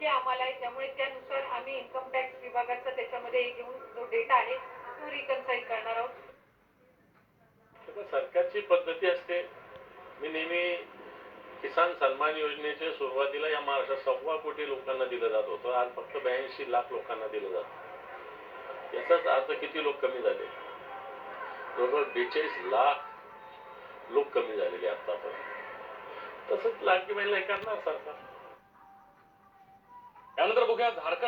ते आम्हाला आहे. त्यामुळे त्यानुसार आम्ही इन्कम टॅक्स विभागाचा त्याच्यामध्ये घेऊन जो डेटा आहे तो रिकन्साईल करणार आहोत. सरकारची पद्धती असते. मी नेहमी किसान सन्मान योजनेच्या सुरुवातीला या महाराष्ट्रात सव्वा कोटी लोकांना दिलं जात होतं. आज फक्त ब्याऐंशी लाख लोकांना दिलं जातं. याचाच अर्थ किती लोक कमी झाले? जवळजवळ बेचाळीस लाख लोक कमी झालेले आतापर्यंत. तसंच लाडकी महिला करणार सरकार. उद्या बघूया झारखंड